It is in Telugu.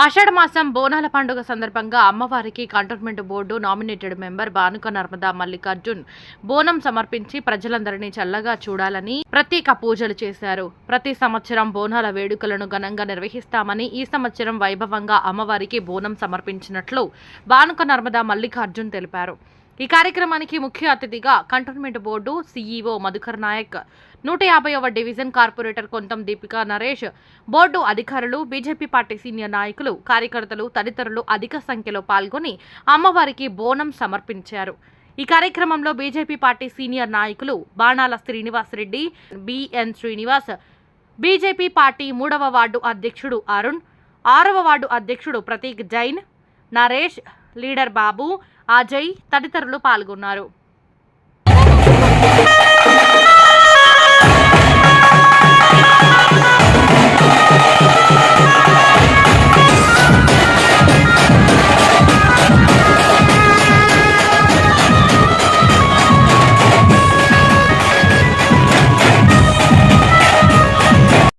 ఆషాఢ మాసం బోనాల పండుగ సందర్భంగా అమ్మవారికి cantonment board nominated member Banuka Narmada Mallikarjun bonam సమర్పించి ప్రజలందరినీ చల్లగా చూడాలని ప్రత్యేక పూజలు చేశారు. ప్రతి సంవత్సరం బోనాల వేడుకలను ఘనంగా నిర్వహిస్తామని ఈ సంవత్సరం వైభవంగా అమ్మవారికి బోనం సమర్పించినట్లు బానుక నర్మదా మల్లికార్జున్ తెలిపారు. ఈ కార్యక్రమానికి ముఖ్య అతిథిగా cantonment board CEO Madhukar Naik నూట యాభైవ division corporator Kontham Deepika Naresh. Board అధికారులు బీజేపీ పార్టీ సీనియర్ నాయకులు కార్యకర్తలు తదితరులు అధిక సంఖ్యలో పాల్గొని అమ్మవారికి బోనం సమర్పించారు. ఈ కార్యక్రమంలో బీజేపీ పార్టీ సీనియర్ నాయకులు Banala Srinivas Reddy BN Srinivas BJP party మూడవ వార్డు అధ్యక్షుడు అరుణ్ ఆరవ వార్డు అధ్యక్షుడు ప్రతీక్ జైన్ నరేష్ లీడర్ బాబు అజయ్ తదితరులు పాల్గొన్నారు.